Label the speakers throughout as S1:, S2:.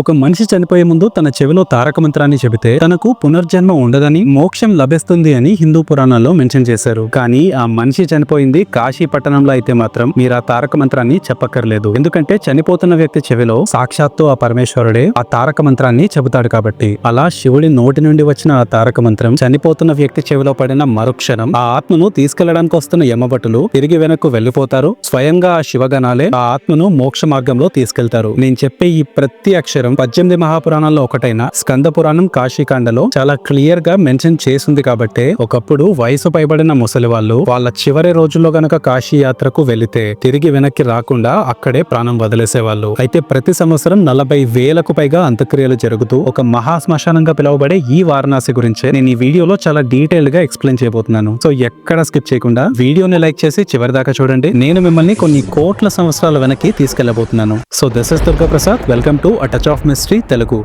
S1: ఒక మనిషి చనిపోయే ముందు తన చెవిలో తారక మంత్రాన్ని చెబితే తనకు పునర్జన్మ ఉండదని మోక్షం లభిస్తుంది అని హిందూ పురాణాల్లో మెన్షన్ చేశారు. కానీ ఆ మనిషి చనిపోయింది కాశీ పట్టణంలో అయితే మాత్రం మీరు ఆ తారక మంత్రాన్ని చెప్పక్కర్లేదు. ఎందుకంటే చనిపోతున్న వ్యక్తి చెవిలో సాక్షాత్తు ఆ పరమేశ్వరుడే ఆ తారక మంత్రాన్ని చెబుతాడు కాబట్టి. అలా శివుడి నోటి నుండి వచ్చిన ఆ తారక మంత్రం చనిపోతున్న వ్యక్తి చెవిలో పడిన మరుక్షణం ఆ ఆత్మను తీసుకెళ్ళడానికి వస్తున్న యమభటులు తిరిగి వెనక్కు వెళ్ళిపోతారు స్వయంగా ఆ శివగణాలే ఆ ఆత్మను మోక్ష మార్గంలో తీసుకెళ్తారు. నేను చెప్పే ఈ ప్రతి అక్షరం పద్దెనిమిది మహాపురాణాల్లో ఒకటైన స్కంద పురాణం కాశీకాండలో చాలా క్లియర్గా మెన్షన్ చేసింది కాబట్టి ఒకప్పుడు వయసు పైబడిన ముసలి వాళ్ళు వాళ్ళ చివరి రోజుల్లో గనక కాశీ యాత్రకు వెళితే తిరిగి వెనక్కి రాకుండా అక్కడే ప్రాణం వదిలేసేవాళ్ళు. అయితే ప్రతి సంవత్సరం నలభై వేలకు పైగా అంత్యక్రియలు జరుగుతూ ఒక మహా శ్మశానంగా పిలువబడే ఈ వారణాసి గురించి నేను ఈ వీడియోలో చాలా డీటెయిల్డ్గా ఎక్స్ప్లెయిన్ చేయబోతున్నాను. సో ఎక్కడ స్కిప్ చేయకుండా వీడియోని లైక్ చేసి చివరి దాకా చూడండి. నేను మిమ్మల్ని కొన్ని కోట్ల సంవత్సరాల వెనక్కి తీసుకెళ్ళబోతున్నాను so this is Durga Prasad welcome to a touch of mystery Telugu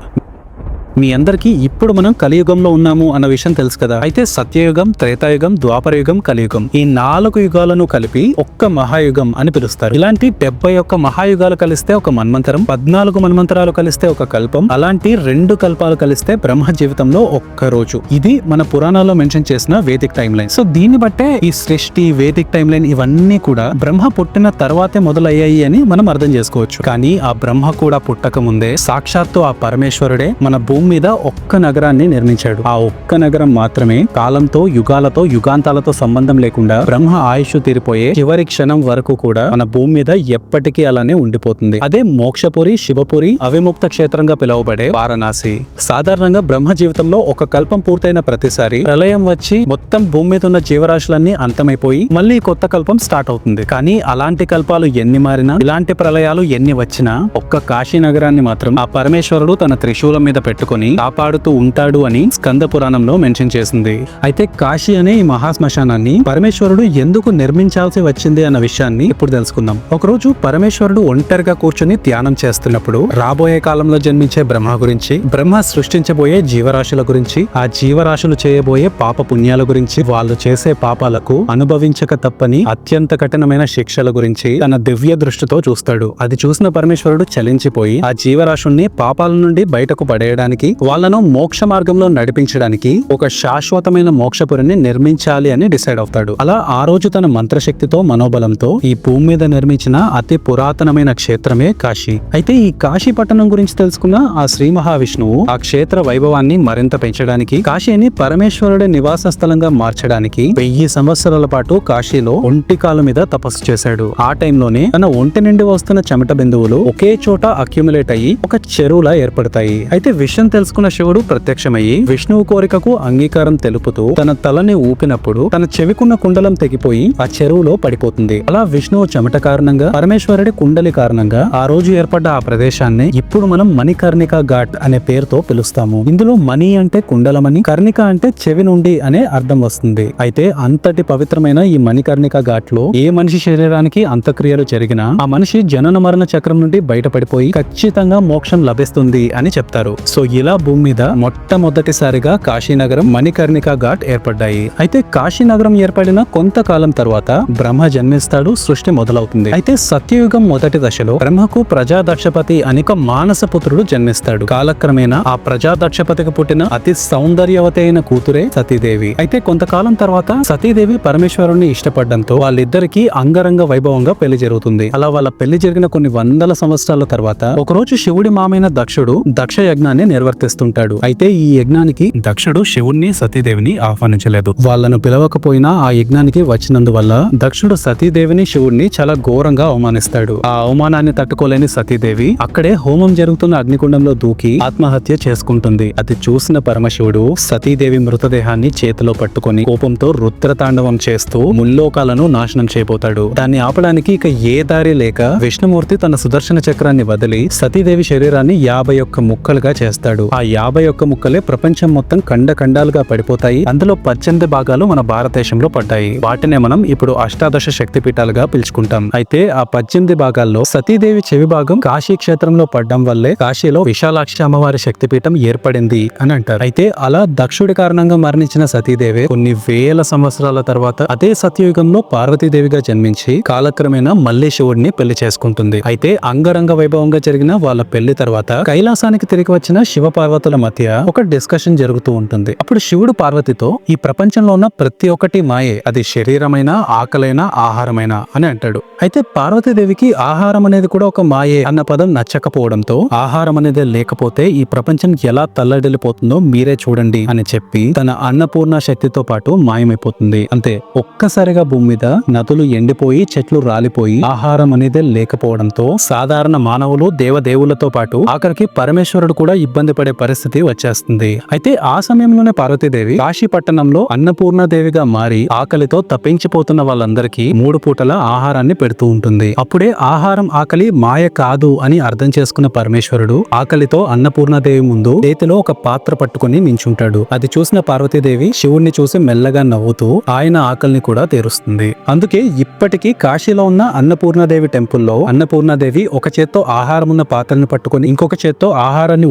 S1: మీ అందరికీ ఇప్పుడు మనం కలియుగంలో ఉన్నాము అన్న విషయం తెలుసు కదా. అయితే సత్యయుగం త్రేతాయుగం ద్వాపరయుగం కలియుగం ఈ నాలుగు యుగాలను కలిపి ఒక్క మహాయుగం అని పిలుస్తారు. ఇలాంటి డెబ్బై ఒక్క మహాయుగాలు కలిస్తే ఒక మన్మంతరం పద్నాలుగు మన్మంతరాలు కలిస్తే ఒక కల్పం అలాంటి రెండు కల్పాలు కలిస్తే బ్రహ్మ జీవితంలో ఒక్క రోజు. ఇది మన పురాణాల్లో మెన్షన్ చేసిన వేదిక్ టైం లైన్ సో దీన్ని బట్టే ఈ సృష్టి వేదిక్ టైం లైన్ ఇవన్నీ కూడా బ్రహ్మ పుట్టిన తర్వాతే మొదలయ్యాయి అని మనం అర్థం చేసుకోవచ్చు. కానీ ఆ బ్రహ్మ కూడా పుట్టక ముందే సాక్షాత్తు ఆ పరమేశ్వరుడే మన భూమి భూమి మీద ఒక్క నగరాన్ని నిర్మించాడు. ఆ ఒక్క నగరం మాత్రమే కాలంతో యుగాలతో యుగాంతాలతో సంబంధం లేకుండా బ్రహ్మ ఆయుష్ తీరిపోయే చివరి క్షణం వరకు కూడా మన భూమి మీద ఎప్పటికీ అలానే ఉండిపోతుంది. అదే మోక్షపురి శివపురి అవిముక్త క్షేత్రంగా పిలువబడే వారణాసి. సాధారణంగా బ్రహ్మ జీవితంలో ఒక కల్పం పూర్తయిన ప్రతిసారి ప్రళయం వచ్చి మొత్తం భూమి మీద ఉన్న జీవరాశులన్నీ అంతమైపోయి మళ్ళీ కొత్త కల్పం స్టార్ట్ అవుతుంది. కానీ అలాంటి కల్పాలు ఎన్ని మారినా ఇలాంటి ప్రళయాలు ఎన్ని వచ్చినా ఒక్క కాశీ నగరాన్ని మాత్రం ఆ పరమేశ్వరుడు తన త్రిశూలం మీద పెట్టుకుని కాపాడుతూ ఉంటాడు అని స్కంద పురాణంలో మెన్షన్ చేసింది. అయితే కాశీ అనే ఈ మహాశ్మశానాన్ని పరమేశ్వరుడు ఎందుకు నిర్మించాల్సి వచ్చింది అన్న విషయాన్ని ఇప్పుడు తెలుసుకుందాం. ఒకరోజు పరమేశ్వరుడు ఒంటరిగా కూర్చుని ధ్యానం చేస్తున్నప్పుడు రాబోయే కాలంలో జన్మించే బ్రహ్మ గురించి బ్రహ్మ సృష్టించబోయే జీవరాశుల గురించి ఆ జీవరాశులు చేయబోయే పాప పుణ్యాల గురించి వాళ్ళు చేసే పాపాలకు అనుభవించక తప్పని అత్యంత కఠినమైన శిక్షల గురించి తన దివ్య దృష్టితో చూస్తాడు. అది చూసిన పరమేశ్వరుడు చలించిపోయి ఆ జీవరాశుల్ని పాపాల నుండి బయటకు పడేయడానికి వాళ్ళను మోక్ష మార్గంలో నడిపించడానికి ఒక శాశ్వతమైన మోక్షపురిని నిర్మించాలి అని డిసైడ్ అవుతాడు. అలా ఆ రోజు తన మంత్రశక్తితో మనోబలంతో ఈ భూమి మీద నిర్మించిన అతి పురాతనమైన క్షేత్రమే కాశీ. అయితే ఈ కాశీ పట్టణం గురించి తెలుసుకున్న ఆ శ్రీ మహావిష్ణువు ఆ క్షేత్ర వైభవాన్ని మరింత పెంచడానికి కాశీని పరమేశ్వరుడి నివాస స్థలంగా మార్చడానికి వెయ్యి సంవత్సరాల పాటు కాశీలో ఒంటి కాలు మీద తపస్సు చేశాడు. ఆ టైంలోనే తన ఒంటి నుండి వస్తున్న చెమట బిందువులు ఒకే చోట అక్యుములేట్ అయ్యి ఒక చెరువులా ఏర్పడతాయి. అయితే విషయం తెలుసుకున్న శివుడు ప్రత్యక్షమయ్యి విష్ణువు కోరికకు అంగీకారం తెలుపుతూ తన తలని ఊపినప్పుడు తన చెవికున్న కుండలం తెగిపోయి ఆ చెరువులో పడిపోతుంది. అలా విష్ణువు చెమట కారణంగా పరమేశ్వరుడి కుండలి కారణంగా ఆ రోజు ఏర్పడ్డ ఆ ప్రదేశాన్ని ఇప్పుడు మనం మణికర్ణిక ఘాట్ అనే పేరుతో పిలుస్తాము. ఇందులో మణి అంటే కుండలమని కర్ణిక అంటే చెవి నుండి అనే అర్థం వస్తుంది. అయితే అంతటి పవిత్రమైన ఈ మణికర్ణిక ఘాట్లో ఏ మనిషి శరీరానికి అంత్యక్రియలు జరిగినా ఆ మనిషి జనన మరణ చక్రం నుండి బయటపడిపోయి ఖచ్చితంగా మోక్షం లభిస్తుంది అని చెప్తారు. సో ఇలా భూమి మీద మొట్టమొదటిసారిగా కాశీనగరం మణికర్ణిక ఘాట్ ఏర్పడ్డాయి. అయితే కాశీనగరం ఏర్పడిన కొంతకాలం తర్వాత బ్రహ్మ జన్మిస్తాడు సృష్టి మొదలవుతుంది. అయితే సత్యయుగం మొదటి దశలో బ్రహ్మకు ప్రజాదక్షపతి అనిక మానస పుత్రుడు జన్మిస్తాడు. కాలక్రమేణా ఆ ప్రజాదక్షపతికి పుట్టిన అతి సౌందర్యవతి అయిన కూతురే సతీదేవి. అయితే కొంతకాలం తర్వాత సతీదేవి పరమేశ్వరుణ్ణి ఇష్టపడడంతో వాళ్ళిద్దరికి అంగరంగ వైభవంగా పెళ్ళి జరుగుతుంది. అలా వాళ్ళ పెళ్ళి జరిగిన కొన్ని వందల సంవత్సరాల తర్వాత ఒకరోజు శివుడి మామైన దక్షుడు దక్ష యజ్ఞాన్ని నిర్వర్తిస్తుంటాడు. అయితే ఈ యజ్ఞానికి దక్షుడు శివుణ్ణి సతీదేవిని ఆహ్వానించలేదు. వాళ్ళను పిలవకపోయినా ఆ యజ్ఞానికి వచ్చినందువల్ల దక్షుడు సతీదేవిని శివుణ్ణి చాలా ఘోరంగా అవమానిస్తాడు. ఆ అవమానాన్ని తట్టుకోలేని సతీదేవి అక్కడే హోమం జరుగుతున్న అగ్నికుండంలో దూకి ఆత్మహత్య చేసుకుంటుంది. అది చూసిన పరమశివుడు సతీదేవి మృతదేహాన్ని చేతిలో పట్టుకొని కోపంతో రుద్రతాండవం చేస్తూ ముల్లోకాలను నాశనం చేయబోతాడు. దాన్ని ఆపడానికి ఇక ఏ దారి లేక విష్ణుమూర్తి తన సుదర్శన చక్రాన్ని వదిలి సతీదేవి శరీరాన్ని యాభై ఒక్క ముక్కలుగా చేస్తాడు. చెప్తాడు ఆ యాభై ఒక్క ముక్కలే ప్రపంచం మొత్తం ఖండ ఖండాలుగా పడిపోతాయి. అందులో పద్దెనిమిది భాగాలు మన భారతదేశంలో పడ్డాయి. వాటినే మనం ఇప్పుడు అష్టాదశ శక్తి పీఠాలుగా పిలుచుకుంటాం. అయితే ఆ పద్దెనిమిది భాగాల్లో సతీదేవి చెవి భాగం కాశీ క్షేత్రంలో పడ్డం వల్లే కాశీలో విశాలాక్షి అమ్మవారి శక్తిపీఠం ఏర్పడింది అని అంటారు. అయితే అలా దక్షుడి కారణంగా మరణించిన సతీదేవి కొన్ని వేల సంవత్సరాల తర్వాత అదే సత్యయుగంలో పార్వతీదేవిగా జన్మించి కాలక్రమేణా మళ్ళీ శివుడిని పెళ్ళి చేసుకుంటుంది. అయితే అంగరంగ వైభవంగా జరిగిన వాళ్ళ పెళ్ళి తర్వాత కైలాసానికి తిరిగి వచ్చిన శివ పార్వతుల మధ్య ఒక డిస్కషన్ జరుగుతూ ఉంటుంది. అప్పుడు శివుడు పార్వతితో ఈ ప్రపంచంలో ఉన్న ప్రతి ఒక్కటి మాయే. అది శరీరమైన ఆకలైన ఆహారమైన అని అంటాడు. అయితే పార్వతీదేవికి ఆహారం అనేది కూడా ఒక మాయే అన్న పదం నచ్చకపోవడంతో ఆహారం అనేది లేకపోతే ఈ ప్రపంచం ఎలా తల్లడిల్లిపోతుందో మీరే చూడండి అని చెప్పి తన అన్నపూర్ణ శక్తితో పాటు మాయమైపోతుంది. అంతే ఒక్కసారిగా భూమి మీద నదులు ఎండిపోయి చెట్లు రాలిపోయి ఆహారం అనేది లేకపోవడంతో సాధారణ మానవులు దేవదేవులతో పాటు ఆఖరికి పరమేశ్వరుడు కూడా ఇబ్బంది పడే పరిస్థితి వచ్చేస్తుంది. అయితే ఆ సమయంలోనే పార్వతీదేవి కాశీ పట్టణంలో అన్నపూర్ణదేవిగా మారి ఆకలితో తప్పించిపోతున్న వాళ్ళందరికీ మూడు పూటల ఆహారాన్ని పెడుతూ ఉంటుంది. అప్పుడే ఆహారం ఆకలి మాయ కాదు అని అర్థం చేసుకున్న పరమేశ్వరుడు ఆకలితో అన్నపూర్ణదేవి ముందు చేతిలో ఒక పాత్ర పట్టుకుని నించుంటాడు. అది చూసిన పార్వతీదేవి శివుణ్ణి చూసి మెల్లగా నవ్వుతూ ఆయన ఆకలిని కూడా తీరుస్తుంది. అందుకే ఇప్పటికీ కాశీలో ఉన్న అన్నపూర్ణదేవి టెంపుల్లో అన్నపూర్ణదేవి ఒక చేత్తో ఆహారం ఉన్న పాత్రను పట్టుకొని ఇంకొక చేత్తో ఆహారాన్ని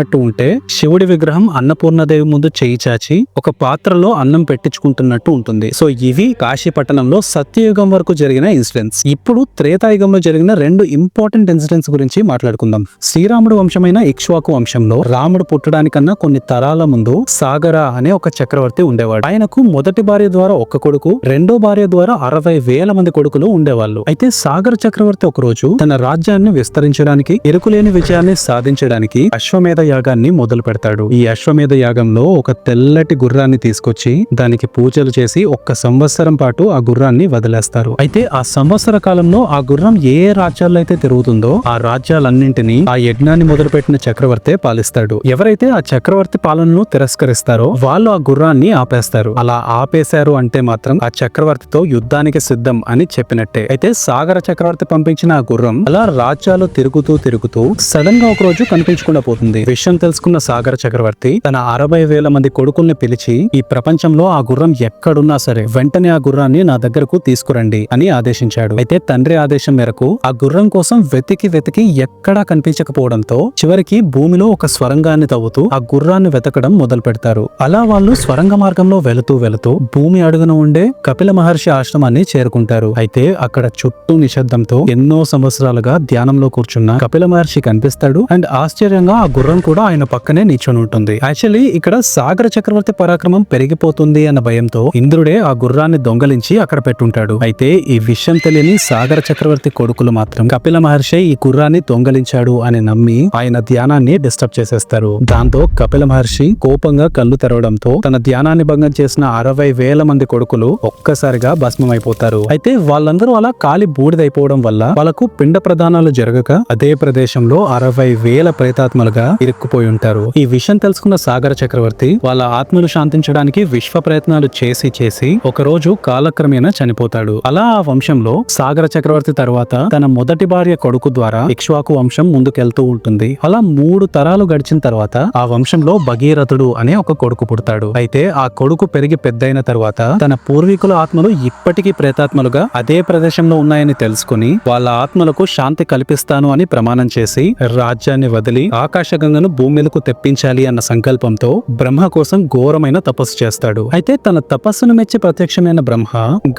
S1: చేస్తున్నట్టు ఉంటే శివుడి విగ్రహం అన్నపూర్ణదేవి ముందు చేయి చాచి ఒక పాత్రలో అన్నం పెట్టించుకుంటున్నట్టు ఉంటుంది. సో ఇవి కాశీ పట్టణంలో సత్యయుగం వరకు జరిగిన ఇన్సిడెంట్స్ ఇప్పుడు త్రేతాయుగంలో జరిగిన రెండు ఇంపార్టెంట్ ఇన్సిడెంట్స్ గురించి మాట్లాడుకుందాం. శ్రీరాముడు వంశమైన ఇక్ష్వాకు వంశంలో రాముడు పుట్టడానికన్నా కొన్ని తరాల ముందు సాగర అనే ఒక చక్రవర్తి ఉండేవాడు. ఆయనకు మొదటి భార్య ద్వారా ఒక్క కొడుకు రెండో భార్య ద్వారా అరవై వేల మంది కొడుకులు ఉండేవాళ్ళు. అయితే సాగర్ చక్రవర్తి ఒక రోజు తన రాజ్యాన్ని విస్తరించడానికి ఎరుకులేని విజయాన్ని సాధించడానికి అశ్వమేధ యాగాన్ని మొదలు పెడతాడు. ఈ అశ్వమేధ యాగంలో ఒక తెల్లటి గుర్రాన్ని తీసుకొచ్చి దానికి పూజలు చేసి ఒక్క సంవత్సరం పాటు ఆ గుర్రాన్ని వదిలేస్తారు. అయితే ఆ సంవత్సర కాలంలో ఆ గుర్రం ఏ రాజ్యాల్లో అయితే తిరుగుతుందో ఆ రాజ్యాలన్నింటినీ ఆ యజ్ఞాన్ని మొదలుపెట్టిన చక్రవర్తే పాలిస్తాడు. ఎవరైతే ఆ చక్రవర్తి పాలనను తిరస్కరిస్తారో వాళ్ళు ఆ గుర్రాన్ని ఆపేస్తారు. అలా ఆపేశారు అంటే మాత్రం ఆ చక్రవర్తితో యుద్ధానికి సిద్ధం అని చెప్పినట్టే. అయితే సాగర చక్రవర్తి పంపించిన ఆ గుర్రం అలా రాజ్యాలు తిరుగుతూ తిరుగుతూ సడన్గా ఒక రోజు కనిపించకుండా పోతుంది. విషయం తెలుసుకున్న సాగర చక్రవర్తి తన అరవై వేల మంది కొడుకుల్ని పిలిచి ఈ ప్రపంచంలో ఆ గుర్రం ఎక్కడున్నా సరే వెంటనే ఆ గుర్రాన్ని నా దగ్గరకు తీసుకురండి అని ఆదేశించాడు. అయితే తండ్రి ఆదేశం మేరకు ఆ గుర్రం కోసం వెతికి వెతికి ఎక్కడా కనిపించకపోవడంతో చివరికి భూమిలో ఒక స్వరంగాన్ని తవ్వుతూ ఆ గుర్రాన్ని వెతకడం మొదలు పెడతారు అలా వాళ్ళు స్వరంగ మార్గంలో వెళుతూ వెళుతూ భూమి అడుగున ఉండే కపిల మహర్షి ఆశ్రమాన్ని చేరుకుంటారు. అయితే అక్కడ చుట్టూ నిశ్శబ్దంతో ఎన్నో సంవత్సరాలుగా ధ్యానంలో కూర్చున్న కపిల మహర్షి కనిపిస్తాడు. అండ్ ఆశ్చర్యంగా ఆ గుర్రం కూడా ఆయన పక్కనే నిల్చొని ఉంటుంది. యాక్చువల్లీ ఇక్కడ సాగర చక్రవర్తి పరాక్రమం పెరిగిపోతుంది అన్న భయంతో ఇంద్రుడే ఆ గుర్రాన్ని దొంగలించి అక్కడ పెట్టుంటాడు. అయితే ఈ విషయం తెలియని సాగర చక్రవర్తి కొడుకులు మాత్రం కపిల మహర్షి ఈ గుర్రాన్ని దొంగలించాడు అని నమ్మి ఆయన ధ్యానాన్ని డిస్టర్బ్ చేసేస్తారు. దాంతో కపిల మహర్షి కోపంగా కళ్ళు తెరవడంతో తన ధ్యానాన్ని భంగం చేసిన అరవై వేల మంది కొడుకులు ఒక్కసారిగా భస్మమైపోతారు. అయితే వాళ్ళందరూ అలా కాలి బూడిదైపోవడం వల్ల వాళ్ళకు పిండ ప్రదానాలు జరగక అదే ప్రదేశంలో అరవై వేల ప్రేతాత్మలుగా ఇరుక్కుపోయి ఉంటారు. ఈ విషయం తెలుసుకున్న సాగర చక్రవర్తి వాళ్ళ ఆత్మలు శాంతించడానికి విశ్వ ప్రయత్నాలు చేసి చేసి ఒక రోజు కాలక్రమేణా చనిపోతాడు. అలా ఆ వంశంలో సాగర చక్రవర్తి తర్వాత తన మొదటి భార్య కొడుకు ద్వారా ఇక్ష్వాకు వంశం ముందుకెళ్తూ ఉంటుంది. అలా మూడు తరాలు గడిచిన తర్వాత ఆ వంశంలో భగీరథుడు అనే ఒక కొడుకు పుడతాడు. అయితే ఆ కొడుకు పెరిగి పెద్దయిన తర్వాత తన పూర్వీకుల ఆత్మలు ఇప్పటికీ ప్రేతాత్మలుగా అదే ప్రదేశంలో ఉన్నాయని తెలుసుకుని వాళ్ళ ఆత్మలకు శాంతి కల్పిస్తాను అని ప్రమాణం చేసి రాజ్యాన్ని వదిలి ఆకాశగంగను భూమి మీదకు తెప్పించాలి అన్న సంకల్పంతో బ్రహ్మ కోసం ఘోరమైన తపస్సు చేస్తాడు. అయితే తన తపస్సును మెచ్చి ప్రత్యక్షమైన బ్రహ్మ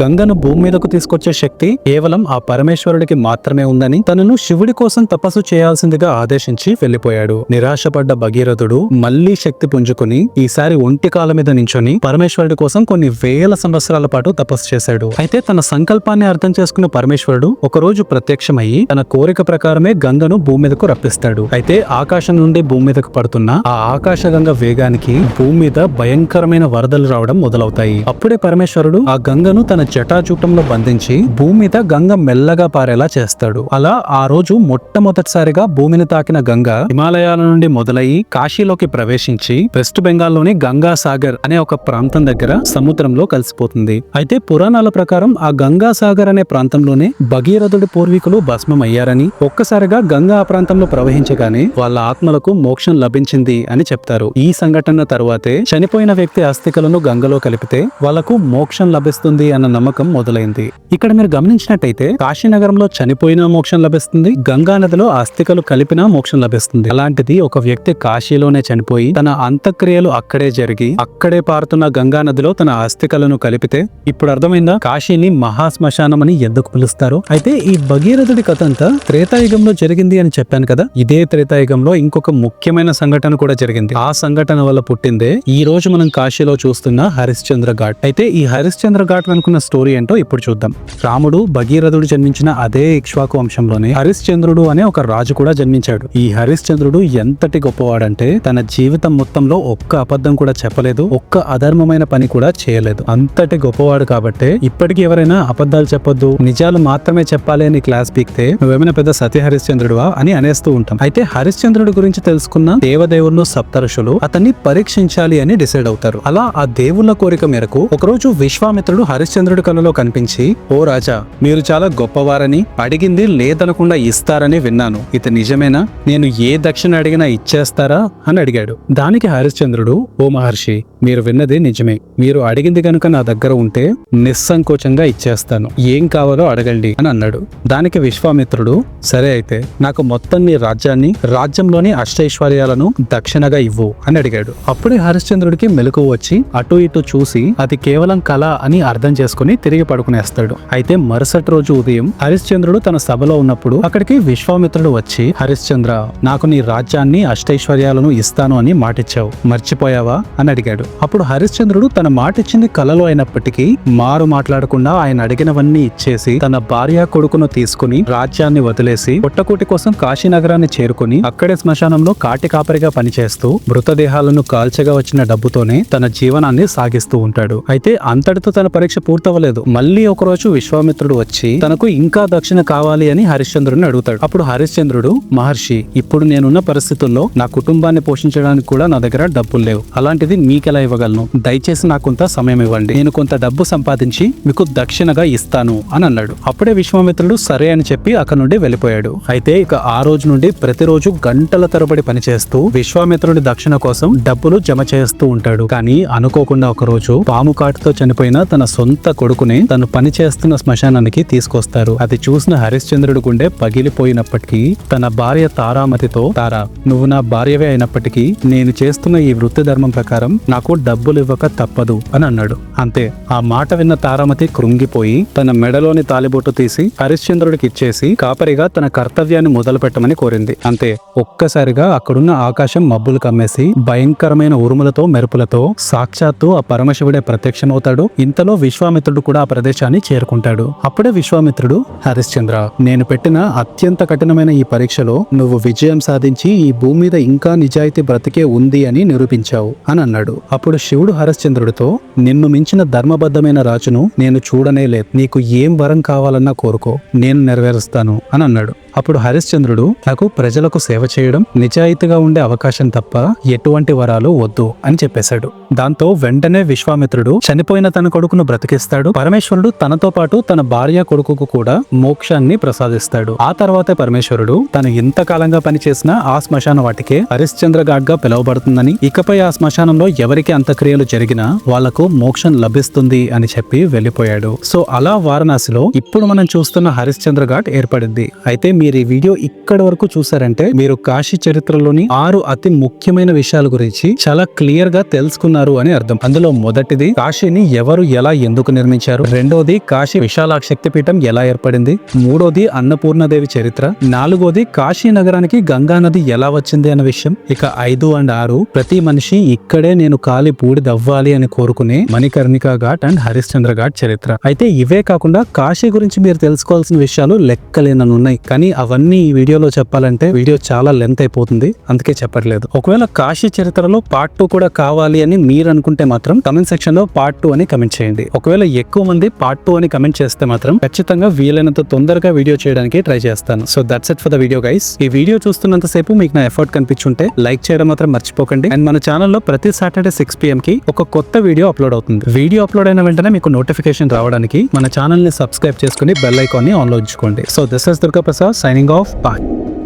S1: గంగను భూమి మీదకు తీసుకొచ్చే శక్తి కేవలం ఆ పరమేశ్వరుడికి మాత్రమే ఉందని తనను శివుడి కోసం తపస్సు చేయాల్సిందిగా ఆదేశించి వెళ్ళిపోయాడు నిరాశపడ్డ భగీరథుడు మళ్ళీ శక్తి పుంజుకుని ఈసారి ఒంటి కాల మీద నించొని పరమేశ్వరుడి కోసం కొన్ని వేల సంవత్సరాల పాటు తపస్సు చేశాడు. అయితే తన సంకల్పాన్ని అర్థం చేసుకున్న పరమేశ్వరుడు ఒక రోజు ప్రత్యక్షమయ్యి తన కోరిక ప్రకారమే గంగను భూమి మీదకు రప్పిస్తాడు. అయితే ఆకాశం నుండి భూమి మీదకు పడుతున్న ఆ ఆకాశగంగ వేగానికి భూమి మీద భయంకరమైన వరదలు రావడం మొదలవుతాయి. అప్పుడే పరమేశ్వరుడు ఆ గంగను తన జటాజూటంలో బంధించి భూమి మీద గంగ మెల్లగా పారేలా చేస్తాడు. అలా ఆ రోజు మొట్టమొదటిసారిగా భూమిని తాకిన గంగ హిమాలయాల నుండి మొదలయ్యి కాశీలోకి ప్రవేశించి వెస్ట్ బెంగాల్లోని గంగా సాగర్ అనే ఒక ప్రాంతం దగ్గర సముద్రంలో కలిసిపోతుంది. అయితే పురాణాల ప్రకారం ఆ గంగా సాగర్ అనే ప్రాంతంలోనే భగీరథుడి పూర్వీకులు భస్మం అయ్యారని ఒక్కసారిగా గంగా ఆ ప్రాంతంలో ప్రవహించగానే వాళ్ళ ఆత్మలకు మోక్షం లభించింది అని చెప్తారు. ఈ సంఘటన తరువాతే చనిపోయిన వ్యక్తి అస్థికలను గంగలో కలిపితే వాళ్ళకు మోక్షం లభిస్తుంది అన్న నమ్మకం మొదలైంది. ఇక్కడ మీరు గమనించినట్టయితే కాశీనగరంలో చనిపోయినా మోక్షం లభిస్తుంది గంగా నదిలో అస్థికలు కలిపినా మోక్షం లభిస్తుంది. అలాంటిది ఒక వ్యక్తి కాశీలోనే చనిపోయి తన అంత్యక్రియలు అక్కడే జరిగి అక్కడే పారుతున్న గంగా నదిలో తన అస్థికలను కలిపితే ఇప్పుడు అర్థమైందా? కాశీని మహాశ్మశానం అని ఎందుకు పిలుస్తారు? అయితే ఈ భగీరథుడి కథ అంతా త్రేతాయుగంలో జరిగింది అని చెప్పాను కదా? ఇదే త్రేతాయుగంలో ఇంకొక ముఖ్యమైన సంఘటన కూడా జరిగింది. ఆ సంఘటన వల్ల పుట్టిందే ఈ రోజు మనం కాశీలో చూస్తున్న హరిశ్చంద్ర ఘాట్. అయితే ఈ హరిశ్చంద్ర ఘాట్ అనుకున్న స్టోరీ ఏంటో ఇప్పుడు చూద్దాం. రాముడు భగీరథుడు జన్మించిన అదే ఇక్ష్వాకు వంశంలోనే హరిశ్చంద్రుడు అనే ఒక రాజు కూడా జన్మించాడు. ఈ హరిశ్చంద్రుడు ఎంతటి గొప్పవాడంటే తన జీవితం మొత్తంలో ఒక్క అబద్ధం కూడా చెప్పలేదు ఒక్క అధర్మమైన పని కూడా చేయలేదు. అంతటి గొప్పవాడు కాబట్టి ఇప్పటికి ఎవరైనా అబద్ధాలు చెప్పొద్దు నిజాలు మాత్రమే చెప్పాలి అని క్లాస్ పీక్తే నువ్వేమైనా పెద్ద సత్య హరిశ్చంద్రుడువా అని అనేస్తూ ఉంటాం. అయితే హరిశ్చంద్రుడి గురించి తెలుసు తెలుసుకున్న దేవదేవుళ్ళు సప్తరుషులు అతన్ని పరీక్షించాలి అని డిసైడ్ అవుతారు. అలా ఆ దేవుళ్ళ కోరిక మేరకు ఒకరోజు విశ్వామిత్రుడు హరిశ్చంద్రుడి కలలో కనిపించి ఓ రాజా మీరు చాలా గొప్పవారని అడిగింది లేదనకుండా ఇస్తారని విన్నాను. ఇది నిజమేనా? నేను ఏ దక్షిణ అడిగినా ఇచ్చేస్తారా? అని అడిగాడు. దానికి హరిశ్చంద్రుడు ఓ మహర్షి మీరు విన్నది నిజమే. మీరు అడిగింది కనుక నా దగ్గర ఉంటే నిస్సంకోచంగా ఇచ్చేస్తాను. ఏం కావాలో అడగండి అని అన్నాడు. దానికి విశ్వామిత్రుడు సరే అయితే నాకు మొత్తం నీ రాజ్యాన్ని రాజ్యంలోని ఐశ్వర్యాలను దక్షిణగా ఇవ్వు అని అడిగాడు. అప్పుడే హరిశ్చంద్రుడికి మెలకు వచ్చి అటు ఇటు చూసి అది కేవలం కళ అని అర్థం చేసుకుని తిరిగి పడుకునేస్తాడు. అయితే మరుసటి రోజు ఉదయం హరిశ్చంద్రుడు తన సభలో ఉన్నప్పుడు అక్కడికి విశ్వామిత్రుడు వచ్చి హరిశ్చంద్ర నాకు నీ రాజ్యాన్ని అష్టైశ్వర్యాలను ఇస్తాను అని మాటిచ్చావు. మర్చిపోయావా? అని అడిగాడు. అప్పుడు హరిశ్చంద్రుడు తన మాటిచ్చింది కలలో అయినప్పటికీ మారు మాట్లాడకుండా ఆయన అడిగినవన్నీ ఇచ్చేసి తన భార్య కొడుకును తీసుకుని రాజ్యాన్ని వదిలేసి పుట్టకూటి కోసం కాశీ నగరాన్ని చేరుకుని అక్కడే శ్మశానంలో కాటి కాపరిగా పనిచేస్తూ మృతదేహాలను కాల్చగా వచ్చిన డబ్బుతోనే తన జీవనాన్ని సాగిస్తూ ఉంటాడు. అయితే అంతటితో తన పరీక్ష పూర్తవలేదు మళ్ళీ ఒకరోజు విశ్వామిత్రుడు వచ్చి తనకు ఇంకా దక్షిణ కావాలి అని హరిశ్చంద్రుడిని అడుగుతాడు. అప్పుడు హరిశ్చంద్రుడు మహర్షి ఇప్పుడు నేనున్న పరిస్థితుల్లో నా కుటుంబాన్ని పోషించడానికి కూడా నా దగ్గర డబ్బులు లేవు. అలాంటిది మీకెలా ఇవ్వగలను? దయచేసి నాకు కొంత సమయం ఇవ్వండి. నేను కొంత డబ్బు సంపాదించి మీకు దక్షిణగా ఇస్తాను అని అన్నాడు. అప్పుడే విశ్వామిత్రుడు సరే అని చెప్పి అక్కడ నుండి వెళ్ళిపోయాడు. అయితే ఇక ఆ రోజు నుండి ప్రతిరోజు గంటల తరబడి పనిచేస్తూ విశ్వామిత్రుడి దక్షిణ కోసం డబ్బులు జమ చేస్తూ ఉంటాడు. కానీ అనుకోకుండా ఒకరోజు పాము కాటుతో చనిపోయిన తన సొంత కొడుకుని తను పని చేస్తున్న శ్మశానానికి తీసుకొస్తారు. అది చూసిన హరిశ్చంద్రుడు గుండె పగిలిపోయినప్పటికీ తన భార్య తారామతితో తారా నువ్వు నా భార్యవే అయినప్పటికీ నేను చేస్తున్న ఈ వృత్తి ధర్మం ప్రకారం నాకు డబ్బులు ఇవ్వక తప్పదు అని అన్నాడు. అంతే ఆ మాట విన్న తారామతి కృంగిపోయి తన మెడలోని తాలిబొట్టు తీసి హరిశ్చంద్రుడికి ఇచ్చేసి కాపరిగా తన కర్తవ్యాన్ని మొదలు పెట్టమని కోరింది. అంతే ఒక్కసారిగా అక్కడున్న ఆకాశం మబ్బులు కమ్మేసి భయంకరమైన ఉరుములతో మెరుపులతో సాక్షాత్తు ఆ పరమశివుడే ప్రత్యక్షమవుతాడు. ఇంతలో విశ్వామిత్రుడు కూడా ఆ ప్రదేశాన్ని చేరుకుంటాడు. అప్పుడే విశ్వామిత్రుడు హరిశ్చంద్ర నేను పెట్టిన అత్యంత కఠినమైన ఈ పరీక్షలో నువ్వు విజయం సాధించి ఈ భూమి మీద ఇంకా నిజాయితీ బ్రతికే ఉంది అని నిరూపించావు అని అన్నాడు. అప్పుడు శివుడు హరిశ్చంద్రుడితో నిన్ను మించిన ధర్మబద్ధమైన రాజును నేను చూడనే లేదు. నీకు ఏం వరం కావాలన్నా కోరుకో. నేను నెరవేరుస్తాను అని అన్నాడు. అప్పుడు హరిశ్చంద్రుడు నాకు ప్రజలకు సేవ చేయడం నిజాయితీగా ఉండే అవకాశం తప్ప ఎటువంటి వరాలు వద్దు అని చెప్పేశాడు. దాంతో వెంటనే విశ్వామిత్రుడు చనిపోయిన తన కొడుకును బ్రతికిస్తాడు. పరమేశ్వరుడు తనతో పాటు తన భార్య కొడుకుకు కూడా మోక్షాన్ని ప్రసాదిస్తాడు. ఆ తర్వాతే పరమేశ్వరుడు తను ఇంతకాలంగా పనిచేసిన ఆ శ్మశాన వాటికే హరిశ్చంద్ర ఘాట్గా పిలువబడుతుందని ఇకపై ఆ శ్మశానంలో ఎవరికి అంత్యక్రియలు జరిగినా వాళ్ళకు మోక్షం లభిస్తుంది అని చెప్పి వెళ్ళిపోయాడు సో అలా వారణాసిలో ఇప్పుడు మనం చూస్తున్న హరిశ్చంద్ర ఘాట్ ఏర్పడింది. అయితే మీరు ఈ వీడియో ఇక్కడ వరకు చూసారంటే మీరు కాశీ చరిత్రలోని ఆరు అతి ముఖ్యమైన విషయాల గురించి చాలా క్లియర్గా తెలుసుకున్నారు అని అర్థం. అందులో మొదటిది కాశీని ఎవరు ఎలా ఎందుకు నిర్మించారు? రెండోది కాశీ విశాలాక్ష శక్తిపీఠం ఎలా ఏర్పడింది? మూడోది అన్నపూర్ణదేవి చరిత్ర. నాలుగోది కాశీ నగరానికి గంగా నది ఎలా వచ్చింది అన్న విషయం. ఇక ఐదు అండ్ ఆరు ప్రతి మనిషి ఇక్కడే నేను కాలి బూడిదవ్వాలి అని కోరుకునే మణికర్ణిక ఘాట్ అండ్ హరిశ్చంద్ర ఘాట్ చరిత్ర. అయితే ఇవే కాకుండా కాశీ గురించి మీరు తెలుసుకోవాల్సిన విషయాలు లెక్కలేనని ఉన్నాయి కానీ అవన్నీ ఈ వీడియోలో చెప్పాలంటే వీడియో చాలా లెంత్ అయిపోతుంది. అందుకే చెప్పట్లేదు. ఒకవేళ కాశీ చరిత్రలో పార్ట్ టూ కూడా కావాలి అని మీరు అనుకుంటే మాత్రం కమెంట్ సెక్షన్లో పార్ట్ టూ అని కమెంట్ చేయండి. ఒకవేళ ఎక్కువ మంది పార్ట్ టూ అని కమెంట్ చేస్తే మాత్రం ఖచ్చితంగా వీలైనంత తొందరగా వీడియో చేయడానికి ట్రై చేస్తాను. So that's it for the video guys ఈ వీడియో చూస్తున్నంత సేపు మీకు నా ఎఫర్ట్ కనిపించుంటే లైక్ చేయడం మాత్రం మర్చిపోకండి. అండ్ మన ఛానల్లో ప్రతి సాటర్డే సిక్స్ పిఎం కి ఒక కొత్త వీడియో అప్లోడ్ అవుతుంది. వీడియో అప్లోడ్ అయిన వెంటనే మీకు నోటిఫికేషన్ రావడానికి మన ఛానల్ని సబ్స్క్రైబ్ చేసుకుని బెల్ ఐకాన్ని ఆన్లో ఉంచుకోండి. So this is Durga Prasad signing off. Bye.